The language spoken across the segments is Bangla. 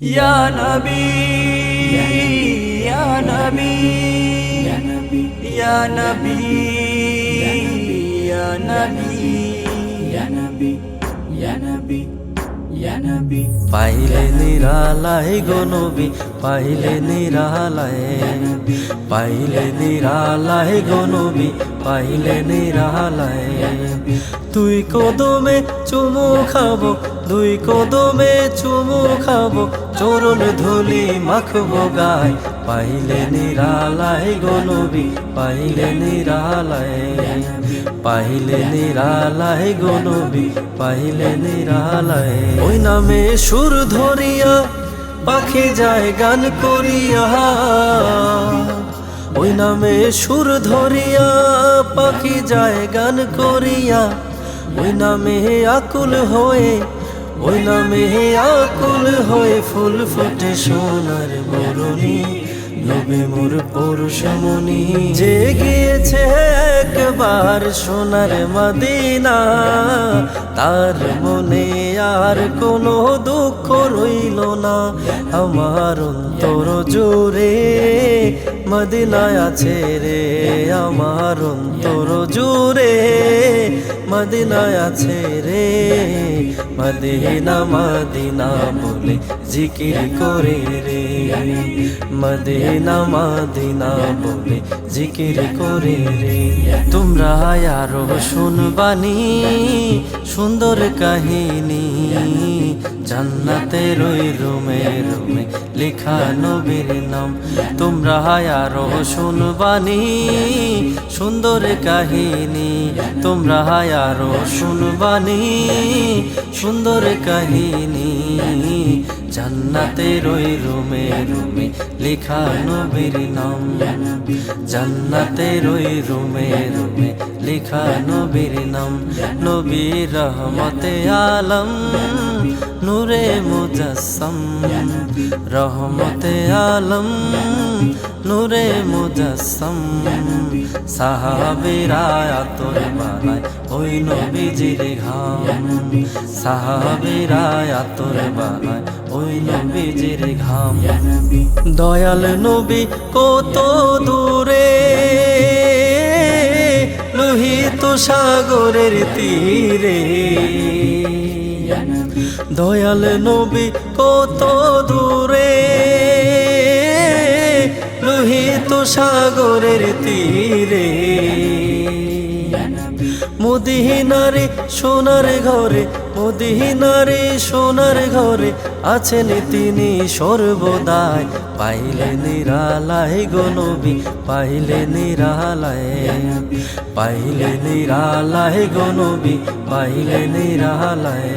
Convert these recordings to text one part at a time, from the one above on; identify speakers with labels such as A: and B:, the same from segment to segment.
A: ইয়া নবী ইয়া নবী ইয়া নবী ইয়া নবী। ইয়া নবী ইয়া নবী
B: পাইলে নিরালায় গো নবী, পাইলে নিরালায়। পাইলে নিরালায় গো নবী, পাইলে নিরালায়। তুই কদমে চুমু খাব দুই কদমে চুমু খাব চরণ ধুলি মাখবো গায়। পাইলে নিরালায় গো নবী, পাইলে নিরালায়। পাইলে নিরালায় গো নবী, পাইলে নিরালায়। ওই নামে সুর ধরিয়া, পাখি যায় গান করিয়া। ওই নামে সুর ধরিয়া, পাখি যায় গান করিয়া। ওই নামে আকুল হয়ে ওই নামে আকুল হয়ে ফুল ফুটে সোনার বরণী নবে মোর পরশমণি। যে গিয়েছে একবার সোনার মদিনা, তার মনে আর কোনো দুঃখ রইল না। আমার অন্তর জোরে মদিনায় আছে রে, আমার অন্তর জোরে মদিনায় আছে রে। মদিনা মদিনা বলে জিকির করে রে। মদিনা মদিনা বলে জিকির করে রে। তোমরা আরও শুনবানি, সুন্দর কাহিনী। জান্নাতের রই রুমে রুমে, লেখা নবীর নাম। তোমরা আরও শুনবানি, সুন্দর কাহিনী। তোমরা আরও শুনবানি, সুন্দর কাহিনী। জান্নাতের ওই রুমে রুমে লেখা নবীর নাম। জান্নাতের ওই রুমে রুমে লেখা নবীর নাম। নবীর রহমতে আলম, নূরে মুজাসম। রহমতে আলম নূরে মুজাসম, সাহাবেরা আতর বানায় ওই নবীজির ঘাম। সাহাবেরা আতর বানায় ওই নবীজির ঘাম। দয়াল নবী কত দূরে, লোহিত সাগরের তীরে। দয়াল নবী কত দূরে লোহিত সাগরের তীরে। মদিনারে সোনার ঘরে মদিনারে সোনার ঘরে আছেন তিনি সর্বদাই। পাইলে নিরালায় গো নবী পাইলে নিরালায় পাইলে নিরালায় গো নবী পাইলে নিরালায়।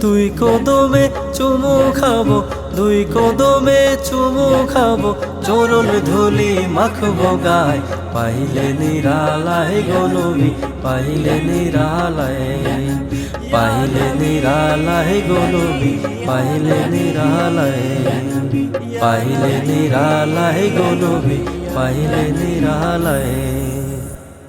B: তুই কদমে চুমু খাব, দুই কদমে চুমু খাব, চরণ ধুলি মাখবো গায়। পাইলে নিরালায় গো নবী পাইলে নিরালায়। পাইলে নিরালায় গোলবি পাইলে নিরালায় পাইলে নিরালায় গোলবি পাইলে নিরালায়